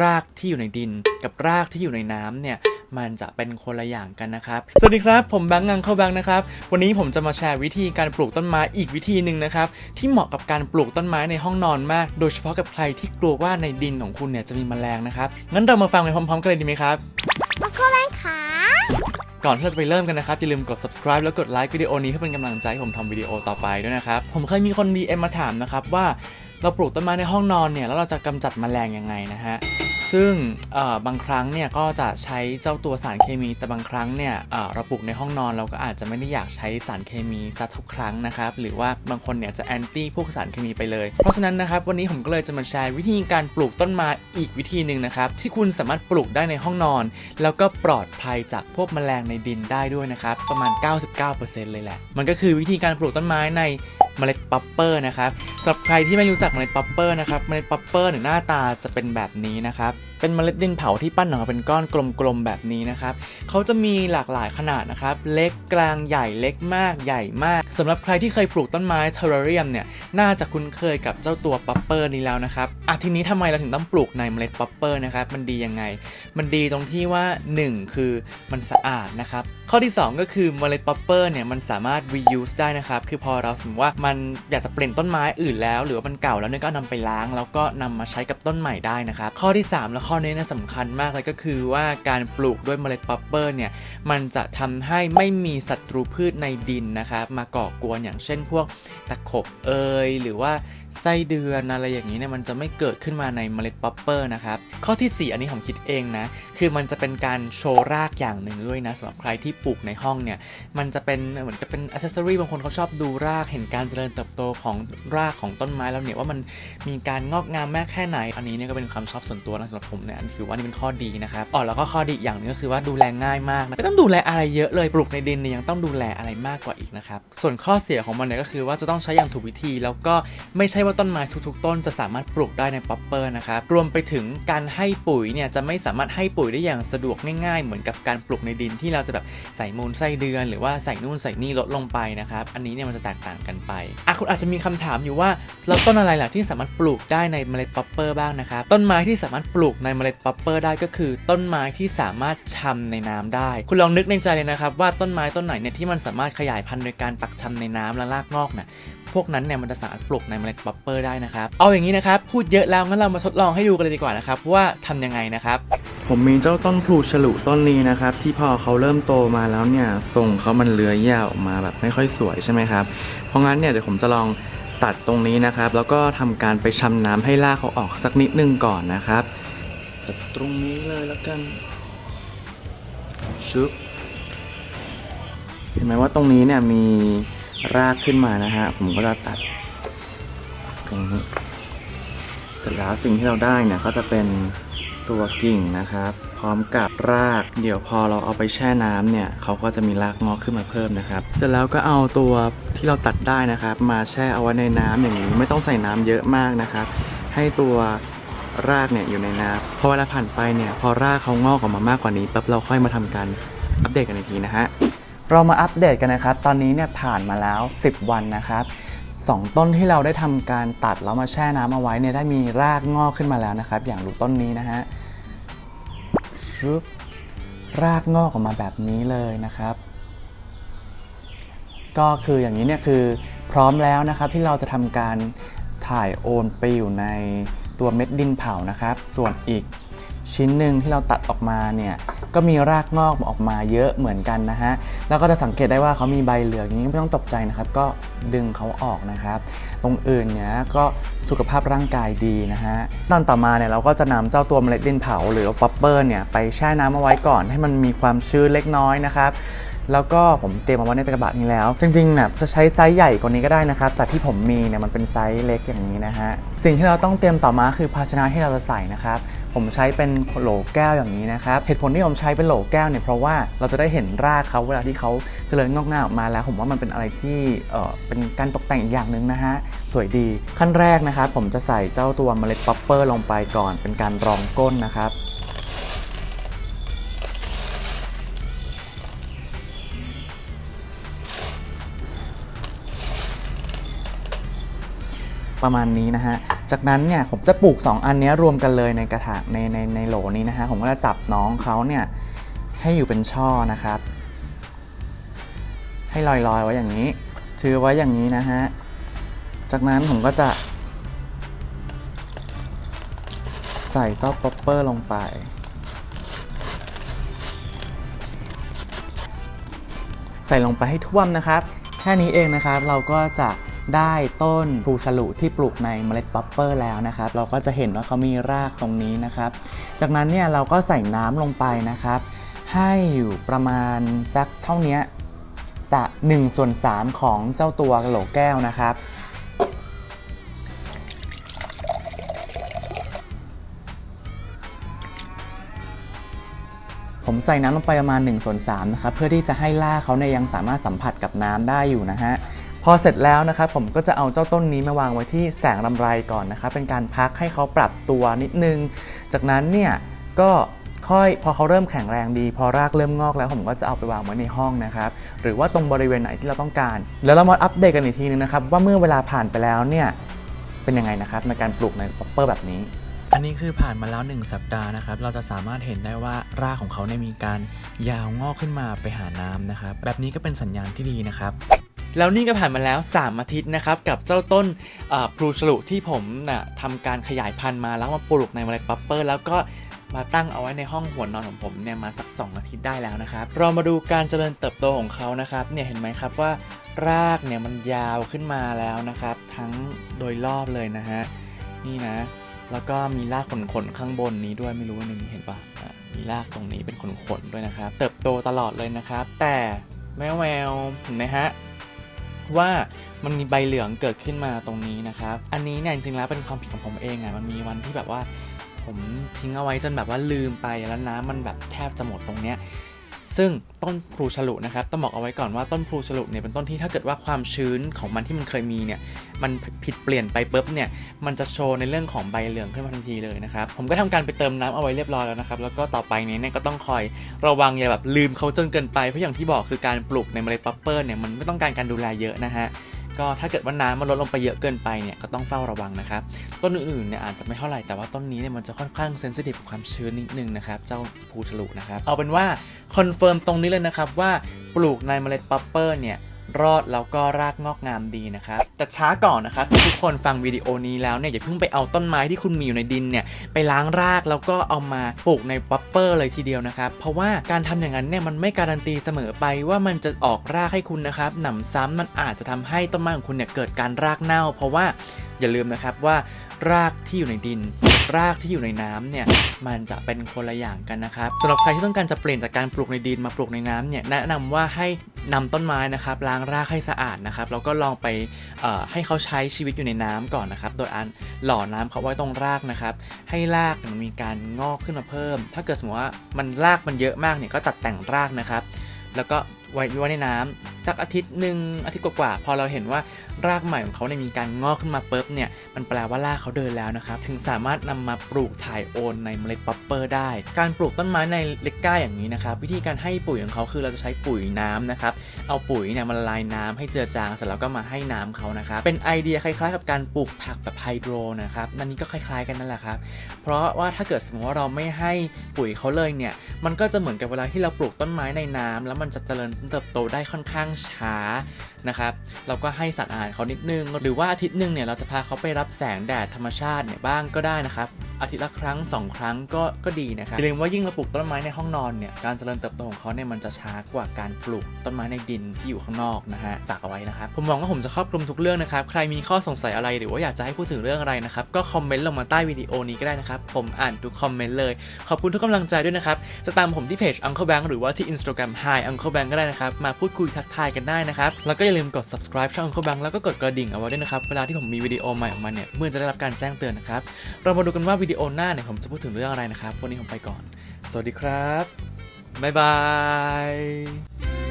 รากที่อยู่ในดิน กับรากที่อยู่ในน้ำเนี่ยมันจะเป็นคนละอย่างกันนะครับ สวัสดีครับ ผมแบงค์งังเข้าแบงค์นะครับ วันนี้ผมจะมาแชร์วิธีการปลูกต้นไม้อีกวิธีหนึ่งนะครับ ที่เหมาะกับการปลูกต้นไม้ในห้องนอนมาก โดยเฉพาะกับใครที่กลัวว่าในดินของคุณเนี่ยจะมีแมลงนะครับ งั้นเรามาฟังไปพร้อมๆกันเลยดีไหมครับมาโคแรงขาก่อนที่เราจะไปเริ่มกันนะครับ อย่าลืมกด subscribe แล้วกดไลค์วิดีโอนี้เพื่อเป็นกำลังใจให้ผมทำวิดีโอต่อไปด้วยนะครับ ผมเคยมีคน DM มาถามนะครับว่า เราปลูกต้นไม้ในห้องนอนเนี่ยแล้วเราจะกำจัดแมลงยังไงนะฮะซึ่งบางครั้งเนี่ยก็จะใช้เจ้าตัวสารเคมี แต่บางครั้งเนี่ยเอ่อเราปลูกในห้องนอนเราก็อาจจะไม่ได้อยากใช้สารเคมีสักทุกครั้งนะครับหรือว่าบางคนเนี่ยจะแอนตี้พวกสารเคมีไปเลย เพราะฉะนั้นนะครับวันนี้ผมก็เลยจะมาแชร์วิธีการปลูกต้นไม้อีกวิธีหนึ่งนะครับที่คุณสามารถปลูกได้ในห้องนอน แล้วก็ปลอดภัยจากพวกแมลงในดินได้ด้วยนะครับประมาณ 99%เลยแหละ มันก็คือวิธีการปลูกต้นไม้ใน เมล็ดป๊อปเปอร์นะครับสำหรับใครที่ไม่รู้จักเมล็ดป๊อปเปอร์นะครับเมล็ดป๊อปเปอร์เนี่ยหน้าตาจะเป็นแบบนี้นะครับเป็นเมล็ดดินเผาที่ปั้นออกมาเป็นก้อนกลมๆแบบนี้นะครับเขาจะมีหลากหลายขนาดนะครับ เล็กกลางใหญ่เล็กมากใหญ่มากสำหรับใครที่เคยปลูกต้นไม้เทอร์เรียมเนี่ยน่าจะคุ้นเคยกับเจ้าตัวป๊อปเปอร์นี้แล้วนะครับอะทีนี้ทำไมเราถึงต้องปลูกในเมล็ดป๊อปเปอร์นะครับมันดียังไง มันดีตรงที่ว่า 1 คือมันสะอาดนะครับข้อที่ 2 ก็คือเมล็ดป๊อปเปอร์เนี่ยมันสามารถ reuse ได้นะครับคือพอเราสมมติว่ามันอยากจะเปลี่ยนต้นไม้อื่นแล้ว หรือว่ามันเก่าแล้วเนี่ยก็นำไปล้าง แล้วก็นำมาใช้กับต้นใหม่ได้นะครับข้อที่ 3 และข้อนี้เนี่ยสำคัญมากเลยก็คือว่าการปลูกด้วยเมล็ดป๊อปเปอร์เนี่ยมันจะทำให้ไม่มีศัตรูพืชในดินนะครับมาก่อกวนอย่างเช่นพวกตะขบเอยหรือว่า ไส้เดือนอะไรอย่างนี้เนี่ยมันจะไม่เกิดขึ้นมาในเมล็ดป๊อปเปอร์นะครับ ข้อทีสี่ 4 อันนี้ผมคิดเองนะ คือมันจะเป็นการโชว์รากอย่างหนึ่งด้วยนะสำหรับใครที่ปลูกในห้องเนี่ย มันจะเป็นเหมือนกับเป็นอ c เซสซอรีบางคนเขาชอบดูรากเห็นการเจริญเติบโตของรากของต้นไม้แล้วเนี่ยว่ามันมีการงอกงามมากแค่ไหน อันนี้เนี่ยก็เป็นความชอบส่วนตัวนะสำหรับผมเนี่ยอันถือว่านี่เป็นข้อดีนะครับอ๋อแล้วก็ข้อดีอย่างหนึงก็คือว่าดูแลง่ายมากนะไม่ต้องดูแลอะไรเยอะเลยปลูกในดินเนี่ยยังต้องดูแลอะไรมากกว่าอีกนะครับส่วนข้อเสียของมันเนี่ยก็คือว่าจะต้องใช้อย่างถูกวิธีแล้วก็ไม่ใช่ว่าต้นไม้ทุกๆ ต้นจะสามารถปลูกได้ในป๊อปเปอร์นะครับ รวมไปถึงการให้ปุ๋ยเนี่ยจะไม่สามารถให้ปุ๋ยได้อย่างสะดวกง่ายๆ เหมือนกับการปลูกในดินที่เราจะแบบใส่มูลไส้เดือน หรือว่าใส่นู่นใส่นี่ลดลงไปนะครับ อันนี้เนี่ยมันจะแตกต่างกันไปอะคุณอาจจะมีคำถามอยู่ว่าแล้วต้นอะไรล่ะที่สามารถปลูกได้ในเมล็ดป๊อปเปอร์บ้างนะครับ ต้นไม้ที่สามารถปลูกในเมล็ดป๊อปเปอร์ได้ก็คือ ต้นไม้ที่สามารถชำในน้ำได้ คุณลองนึกในใจเลยนะครับว่าต้นไม้ต้นไหนเนี่ยที่มันสามารถขยายพันธุ์โดยการปักชำในน้ำและรากงอกน่ะ พวกนั้นเนี่ยมันจะสามารถปลูกในเมล็ดป๊อปเปอร์ได้นะครับ เอาอย่างนี้นะครับ พูดเยอะแล้วงั้นเรามาทดลองให้ดูกันเลยดีกว่านะครับ ว่าทำยังไงนะครับ ผมมีเจ้าต้นพลูฉลุต้นนี้นะครับ ที่พอเขาเริ่มโตมาแล้วเนี่ยทรงเขามันเลื้อยยาวออกมาแบบไม่ค่อยสวยใช่ไหมครับเพราะงั้นเนี่ยเดี๋ยวผมจะลองตัดตรงนี้นะครับ แล้วก็ทำการไปชำน้ำให้รากเขาออกสักนิดนึงก่อนนะครับตัดตรงนี้เลยแล้วกันชุบเห็นไหมว่าตรงนี้เนี่ยมี รากขึ้นมานะฮะ ผมก็จะตัดตรงนี้เสร็จแล้วสิ่งที่เราได้เนี่ยก็จะเป็นตัวกิ่งนะครับ พร้อมกับราก เดี๋ยวพอเราเอาไปแช่น้ำเนี่ยเขาก็จะมีรากงอกขึ้นมาเพิ่มนะครับ เสร็จแล้วก็เอาตัวที่เราตัดได้นะครับ มาแช่เอาไว้ในน้ำอย่างนี้ไม่ต้องใส่น้ำเยอะมากนะครับ ให้ตัวรากเนี่ยอยู่ในน้ำพอเวลาผ่านไปเนี่ยพอรากเขางอกออกมามากกว่านี้ปั๊บเราค่อยมาทำการอัปเดตกันอีกทีนะฮะ เรามาอัปเดตกันนะครับ ตอนนี้เนี่ยผ่านมาแล้ว 10 วันนะครับสองต้นที่เราได้ทำการตัดแล้วมาแช่น้ำเอาไว้เนี่ยได้มีรากงอกขึ้นมาแล้วนะครับ อย่างดูต้นนี้นะฮะชึบรากงอกออกมาแบบนี้เลยนะครับ ก็คืออย่างนี้เนี่ยคือพร้อมแล้วนะครับที่เราจะทำการถ่ายโอนไปอยู่ในตัวเม็ดดินเผานะครับ ส่วนอีกชิ้นหนึ่งที่เราตัดออกมาเนี่ย ก็มีรากงอกออกมาเยอะเหมือนกันนะฮะ แล้วก็จะสังเกตได้ว่าเขามีใบเหลืองอย่างนี้ไม่ต้องตกใจนะครับ ก็ดึงเขาออกนะครับ ตรงอื่นเนี่ยก็สุขภาพร่างกายดีนะฮะ ตอนต่อมาเนี่ยเราก็จะนำเจ้าตัวเมล็ดดินเผาหรือป๊อปเปอร์เนี่ยไปแช่น้ำเอาไว้ก่อนให้มันมีความชื้นเล็กน้อยนะครับแล้วก็ผมเตรียมมาไว้ในกระบะนี้แล้ว จริงๆเนี่ยจะใช้ไซส์ใหญ่กว่านี้ก็ได้นะครับ แต่ที่ผมมีเนี่ยมันเป็นไซส์เล็กอย่างนี้นะฮะ สิ่งที่เราต้องเตรียมต่อมาคือภาชนะที่เราจะใส่นะครับ ผมใช้เป็นโหลแก้วอย่างนี้นะครับเหตุผลที่ผมใช้เป็นโหลแก้วเนี่ยเพราะว่าเราจะได้เห็นรากเขาเวลาที่เขาเจริญงอกงามออกมาแล้ว ผมว่ามันเป็นอะไรที่เออเป็นการตกแต่งอีกอย่างหนึ่งนะฮะสวยดีขั้นแรกนะครับผมจะใส่เจ้าตัวเมล็ดป๊อปเปอร์ลงไปก่อน เป็นการรองก้นนะครับประมาณนี้นะฮะ จากนั้นเนี่ยผมจะปลูก 2 อันนี้รวมกันเลยในกระถางในในในโหลนี้นะฮะผมก็จะจับน้องเขาเนี่ยให้อยู่เป็นช่อนะครับ ให้ลอยๆไว้อย่างนี้ถือไว้อย่างนี้นะฮะจากนั้นผมก็จะ ใส่เจ้าป๊อปเปอร์ลงไปใส่ลงไปให้ท่วมนะครับ แค่นี้เองนะครับเราก็จะ ได้ต้นพลูฉลุที่ปลูกในเมล็ดป๊อปเปอร์แล้วนะครับ เราก็จะเห็นว่าเขามีรากตรงนี้นะครับ จากนั้นเนี่ยเราก็ใส่น้ำลงไปนะครับ ให้อยู่ประมาณสักเท่านี้สะหนึ่งส่วนสามของเจ้าตัวโหลแก้วนะครับผมใส่น้ำลงไปประมาณ1ส่วน3นะครับ เพื่อที่จะให้รากเขาเนี่ยยังสามารถสัมผัสกับน้ำได้อยู่นะฮะ พอเสร็จแล้วนะครับผมก็จะเอาเจ้าต้นนี้มาวางไว้ที่แสงลำไรก่อนนะครับเป็นการพักให้เขาปรับตัวนิดนึง จากนั้นเนี่ยก็ค่อยพอเขาเริ่มแข็งแรงดี พอรากเริ่มงอกแล้วผมก็จะเอาไปวางไว้ในห้องนะครับหรือว่าตรงบริเวณไหนที่เราต้องการ แล้วเรามาอัปเดตกันอีกทีนึงนะครับว่าเมื่อเวลาผ่านไปแล้วเนี่ยเป็นยังไงนะครับในการปลูกในป๊อปเปอร์แบบนี้ อันนี้คือผ่านมาแล้ว 1 สัปดาห์นะครับ เราจะสามารถเห็นได้ว่ารากของเขาเนี่ยมีการยาวงอกขึ้นมาไปหาน้ำนะครับ แบบนี้ก็เป็นสัญญาณที่ดีนะครับ แล้วนี่ก็ผ่านมาแล้ว 3 อาทิตย์นะครับ กับเจ้าต้นพลูฉลุที่ผมนะ่ะทำการขยายพันธุ์มาแล้วมาปลูกในเมล็ดป๊ปเปอร์แล้วก็มาตั้งเอาไว้ในห้องหัวนอนของผมเนี่ยมาสัก 2 อาทิตย์ได้แล้วนะครับ เรามาดูการเจริญเติบโตของเขานะครับเนี่ยเห็นไหมครับว่ารากเนี่ยมันยาวขึ้นมาแล้วนะครับ ทั้งโดยรอบเลยนะฮะนี่นะ แล้วก็มีรากขนๆข้างบนนี้ด้วยไม่รู้ว่านี่เห็นปะมีรากตรงนี้เป็นขนๆด้วยนะครับ เติบโตตลอดเลยนะครับ แต่แมวแววเห็นไหมฮะ ว่ามันมีใบเหลืองเกิดขึ้นมาตรงนี้นะครับ อันนี้เนี่ยจริงๆแล้วเป็นความผิดของผมเองอะ่ะมันมีวันที่แบบว่า ผมทิ้งเอาไว้จนแบบว่าลืมไปแล้วน้ำมันแบบแทบจะหมดตรงเนี้ย ซึ่งต้นพลูฉลุนะครับต้องบอกเอาไว้ก่อนว่าต้นพลูฉลุเนี่ยเป็นต้นที่ถ้าเกิดว่าความชื้นของมันที่มันเคยมีเนี่ยมันผิดเปลี่ยนไปปุ๊บเนี่ยมันจะโชว์ในเรื่องของใบเหลืองขึ้นมาทันทีเลยนะครับผมก็ทำการไปเติมน้ำเอาไว้เรียบร้อยแล้วนะครับแล้วก็ต่อไปนี้เนี่ยก็ต้องคอยระวังอย่าแบบลืมเขาจนเกินไปเพราะอย่างที่บอกคือการปลูกในเมล็ดป๊อปเปอร์เนี่ยมันไม่ต้องการการดูแลเยอะนะฮะก็ถ้าเกิดว่าน้ำมันลดลงไปเยอะเกินไปเนี่ยก็ต้องเฝ้าระวังนะครับต้นอื่นๆเนี่ยอาจจะไม่เท่าไหร่แต่ว่าต้นนี้เนี่ยมันจะค่อนข้างเซนซิทีฟกับความชื้นนิดนึงนะครับเจ้าภูฉลุนะครับเอาเป็นว่า คอนเฟิร์มตรงนี้เลยนะครับว่าปลูกในเมล็ดป๊ปเปอร์เนี่ยรอดแล้วก็รากงอกงามดีนะครับแต่ช้าก่อนนะครับทุกคนฟังวิดีโอนี้แล้วเนี่ยอย่าเพิ่งไปเอาต้นไม้ที่คุณมีอยู่ในดินเนี่ยไปล้างรากแล้วก็เอามาปลูกในป๊ปเปอร์เลยทีเดียวนะครับเพราะว่าการทำอย่างนั้นเนี่ยมันไม่การันตีเสมอไปว่ามันจะออกรากให้คุณนะครับหนำซ้ำมันอาจจะทำให้ต้นไม้ของคุณเนี่ยเกิดการรากเน่า เพราะว่า อย่าลืมนะครับว่ารากที่อยู่ในดิน รากที่อยู่ในน้ำเนี่ยมันจะเป็นคนละอย่างกันนะครับสำหรับใครที่ต้องการจะเปลี่ยนจากการปลูกในดินมาปลูกในน้ำเนี่ยแนะนำว่าให้นำต้นไม้นะครับล้างรากให้สะอาดนะครับแล้วก็ลองไปให้เขาใช้ชีวิตอยู่ในน้ำก่อนนะครับโดยอันหล่อน้ำเขาไว้ตรงรากนะครับให้รากมันมีการงอกขึ้นมาเพิ่ม ถ้าเกิดสมมติว่ามันรากมันเยอะมากเนี่ยก็ตัดแต่งรากนะครับ แล้วก็ไว้ไว้ในน้ำสักอาทิตย์หนึ่งอาทิตย์กว่าๆพอเราเห็นว่ารากใหม่ของเขาเนี่ยมีการงอกขึ้นมาปุ๊บเนี่ยมันแปลว่ารากเขาเดินแล้วนะครับถึงสามารถนำมาปลูกถ่ายโอนในเมล็ดป๊อปเปอร์ได้ การปลูกต้นไม้ในเล็กก้าอย่างนี้นะครับวิธีการให้ปุ๋ยของเขาคือเราจะใช้ปุ๋ยน้ำนะครับเอาปุ๋ยเนี่ยมาละลายน้ำให้เจือจางเสร็จแล้วก็มาให้น้ำเขานะครับเป็นไอเดียคล้ายๆ กับการปลูกผักแบบไฮโดรนะครับนั่นนี้ก็คล้ายๆกันนั่นแหละครับเพราะว่าถ้าเกิดสมมติว่าเราไม่ให้ปุ๋ยเขาเลยเนี่ยมันก็จะเหมือนกับเวลาที่เราปลูกต้นไม้ในน้ำแล้วมันจะเจริญเติบโตได้ค่อนข้างช้านะครับเราก็ให้สัตว์อาหารเขานิดนึง หรือว่าอาทิตย์หนึ่งเนี่ยเราจะพาเขาไปรับแสงแดดธรรมชาติเนี่ยบ้างก็ได้นะครับ อาทิตย์ละครั้ง 2 ครั้งก็ก็ดีนะครับอย่าลืมว่ายิ่งเราปลูกต้นไม้ในห้องนอนเนี่ยการเจริญเติบโตของเขาเนี่ยมันจะช้ากว่าการปลูกต้นไม้ในดินที่อยู่ข้างนอกนะฮะฝากเอาไว้นะครับผมหวังว่าผมจะครอบคลุมทุกเรื่องนะครับใครมีข้อสงสัยอะไรหรือว่าอยากจะให้พูดถึงเรื่องอะไรนะครับก็คอมเมนต์ลงมาใต้วิดีโอนี้ก็ได้นะครับผมอ่านทุกคอมเมนต์เลยขอบคุณทุกกำลังใจด้วยนะครับจะตามผมที่เพจ Uncle Bank หรือว่าที่ Instagram Hi Uncle Bank ก็ได้นะครับมาพูดคุยทักทายกันได้นะครับแล้วก็อย่าลืมกด subscribe ช่อง Uncle Bank แล้วก็กดกระดิ่งเอาไว้ด้วยนะครับเวลาที่ผมมีวิดีโอใหม่ออกมาเนี่ยเมื่อจะได้รับการแจ้งเตือนนะครับเรามาดูกันว่าวิดีโอหน้าเนี่ยผมจะพูดถึงเรื่องอะไรนะครับ วันนี้ผมไปก่อน สวัสดีครับ บ๊ายบาย